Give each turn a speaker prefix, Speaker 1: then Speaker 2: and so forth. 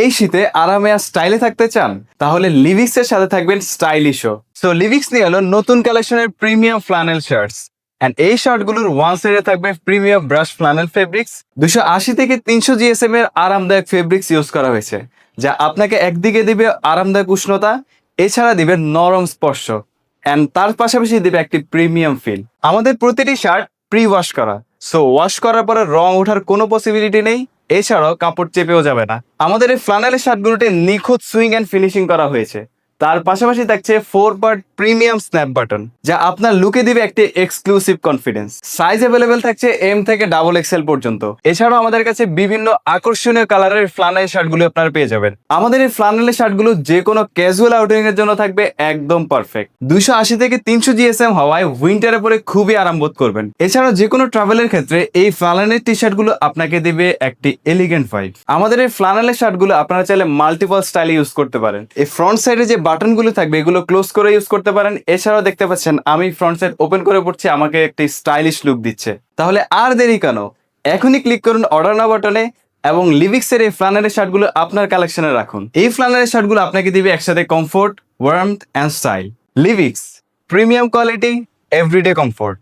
Speaker 1: এই শীতে আরামে আর স্টাইলে থাকতে চান? তাহলে লিভিক্স এর সাথে থাকবেন স্টাইলিশও। সো লিভিক্স নিয়ে হলো নতুন কালেকশনের প্রিমিয়াম ফ্লানেল শার্টস। অ্যান্ড এই শার্টগুলোর ওয়ান সাইডে থাকবে প্রিমিয়াম ব্রাশ ফ্লানেল ফেব্রিক্স। দুশো আশি থেকে তিনশো জিএসএম এর আরামদায়ক ফেব্রিক্স ইউজ করা হয়েছে, যা আপনাকে একদিকে দিবে আরামদায়ক উষ্ণতা, এছাড়া দিবে নরম স্পর্শ। অ্যান্ড তার পাশাপাশি দিবে একটি প্রিমিয়াম ফিল আমাদের প্রতিটি শার্ট প্রি ওয়াশ করা। সো ওয়াশ করার পরে রং ওঠার কোনো পসিবিলিটি নেই। এছাড়াও কাপড় চেপেও যাবে না। আমাদের এই ফ্লানালের শার্টগুলোতে নিখুঁত সুইং অ্যান্ড ফিনিশিং করা হয়েছে। তার পাশাপাশি থাকছে four part premium snap button যা আপনার লুকে দিবে একটি এক্সক্লুসিভ কনফিডেন্স সাইজ অ্যাভেলেবেল থাকছে এম থেকে ডাবল এক্সেল পর্যন্ত। এছাড়াও আমাদের কাছে বিভিন্ন আকর্ষণীয় কালারের ফ্লানেল শার্টগুলো আপনারা পেয়ে যাবেন। আমাদের এই ফ্লানেলের শার্টগুলো যে কোনো ক্যাজুয়াল আউটিং এর জন্য থাকবে একদম পারফেক্ট দুশো আশি থেকে তিনশো জিএসএম হওয়ায় উইন্টারে পরে খুবই আরাম বোধ করবেন। এছাড়াও যে কোনো ট্রাভেলের ক্ষেত্রে এই ফ্লানেলের টি শার্টগুলো আপনাকে দিবে একটি এলিগেন্ট ভাইব আমাদের এই ফ্লানেলের শার্টগুলো আপনারা চাইলে মাল্টিপল স্টাইলে ইউজ করতে পারেন। এই ফ্রন্ট সাইডে যে বাটনগুলো থাকবে, এগুলো ক্লোজ করে ইউজ করতে পারেন। এছাড়াও দেখতে পাচ্ছেন, আমি ফ্রন্ট সাইড ওপেন করে পড়ছি, আমাকে একটি স্টাইলিশ লুক দিচ্ছে। তাহলে আর দেরি কেন? এখনই ক্লিক করুন অর্ডার না বাটনে এবং লিভিক্সের এই ফ্লানারের শার্টগুলো আপনার কালেকশনে রাখুন। এই ফ্লানারের শার্টগুলো আপনাকে দিবে একসাথে comfort warm and style Livix premium quality everyday comfort